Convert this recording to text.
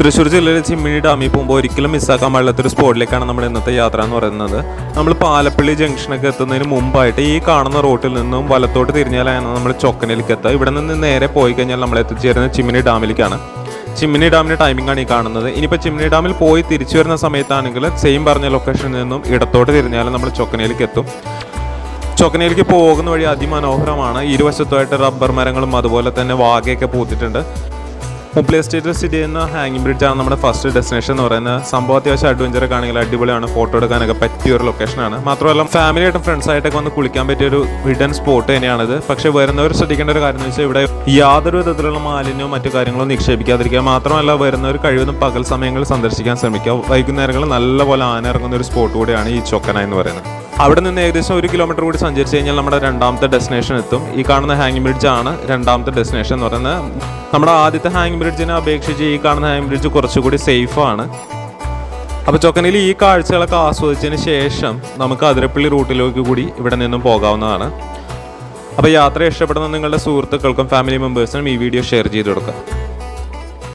തൃശ്ശൂർ ജില്ലയിലെ ചിമ്മിണി ഡാമിൽ പോകുമ്പോൾ ഒരിക്കലും മിസ്സാക്കാൻ പാടില്ലാത്തൊരു സ്പോട്ടിലേക്കാണ് നമ്മുടെ ഇന്നത്തെ യാത്ര എന്ന് പറയുന്നത്. നമ്മൾ പാലപ്പള്ളി ജംഗ്ഷനൊക്കെ എത്തുന്നതിന് മുമ്പായിട്ട് ഈ കാണുന്ന റോട്ടിൽ നിന്നും വലത്തോട്ട് തിരിഞ്ഞാലാണ് നമ്മൾ ചൊക്കനിലേക്ക് എത്തുക. ഇവിടെ നിന്ന് നേരെ പോയി കഴിഞ്ഞാൽ നമ്മൾ എത്തിച്ചേരുന്ന ചിമ്മിണി ഡാമിലേക്കാണ്. ചിമ്മിനി ഡാമിന്റെ ടൈമിംഗ് ആണ് ഈ കാണുന്നത്. ഇനിയിപ്പോൾ ചിമ്മിനി ഡാമിൽ പോയി തിരിച്ചു വരുന്ന സമയത്താണെങ്കിൽ സെയിം പറഞ്ഞ ലൊക്കേഷനിൽ നിന്നും ഇടത്തോട്ട് തിരിഞ്ഞാൽ നമ്മൾ ചൊക്കനയിലേക്ക് എത്തും. ചൊക്കനയിലേക്ക് പോകുന്ന വഴി അതിമനോഹരമാണ്. ഇരുവശത്തുമായിട്ട് റബ്ബർ മരങ്ങളും അതുപോലെ തന്നെ വാഗയൊക്കെ പൂത്തിട്ടുണ്ട്. മുപ്ലേ സ്റ്റേറ്റ് സ്ഥിതി ചെയ്യുന്ന ഹാങ്ങിങ് ആണ് നമ്മുടെ ഫസ്റ്റ് ഡെസ്റ്റിനേഷൻ എന്ന് പറയുന്നത്. സംഭവം അത്യാവശ്യം അഡ്വഞ്ചർ ആണെങ്കിൽ അടിപൊളിയാണ്. ഫോട്ടോ എടുക്കാനൊക്കെ പറ്റിയ ഒരു ലൊക്കേഷനാണ് മാത്രമല്ല ഫാമിലി ആയിട്ടും ഫ്രണ്ട്സ് ആയിട്ടൊക്കെ വന്ന് കുളിക്കാൻ പറ്റിയ ഒരു ഹിഡൻ സ്പോട്ട് തന്നെയാണിത്. പക്ഷേ വരുന്നവർ ശ്രദ്ധിക്കേണ്ട ഒരു കാര്യം എന്ന് വെച്ചാൽ ഇവിടെ യാതൊരു വിധത്തിലുള്ള മാലിന്യവും മറ്റു കാര്യങ്ങളും നിക്ഷേപിക്കാതിരിക്കുക. മാത്രമല്ല വരുന്നവർ കഴിവതും പകൽ സമയങ്ങളിൽ സന്ദർശിക്കാൻ ശ്രമിക്കുക. വൈകുന്നേരങ്ങളിൽ നല്ലപോലെ ആന ഇറങ്ങുന്ന ഒരു സ്പോട്ട് കൂടിയാണ് ഈ ചൊക്കന എന്ന് പറയുന്നത്. അവിടെ നിന്ന് ഏകദേശം ഒരു കിലോമീറ്റർ കൂടി സഞ്ചരിച്ച് കഴിഞ്ഞാൽ നമ്മുടെ രണ്ടാമത്തെ ഡെസ്റ്റിനേഷൻ എത്തും. ഈ കാണുന്ന ഹാങ്ങിങ് ബ്രിഡ്ജ് ആണ് രണ്ടാമത്തെ ഡെസ്റ്റിനേഷൻ എന്ന് പറയുന്നത്. നമ്മുടെ ആദ്യത്തെ ഹാങ്ങിങ് ബ്രിഡ്ജിനെ അപേക്ഷിച്ച് ഈ കാണുന്ന ഹാങ്ങിങ് ബ്രിഡ്ജ് കുറച്ചുകൂടി സേഫാണ് അപ്പോൾ ചൊക്കനയിൽ ഈ കാഴ്ചകളൊക്കെ ആസ്വദിച്ചതിന് ശേഷം നമുക്ക് അതിരപ്പള്ളി റൂട്ടിലേക്ക് കൂടി ഇവിടെ നിന്നും പോകാവുന്നതാണ്. അപ്പോൾ യാത്ര ഇഷ്ടപ്പെടുന്ന നിങ്ങളുടെ സുഹൃത്തുക്കൾക്കും ഫാമിലി മെമ്പേഴ്സിനും ഈ വീഡിയോ ഷെയർ ചെയ്ത് കൊടുക്കുക.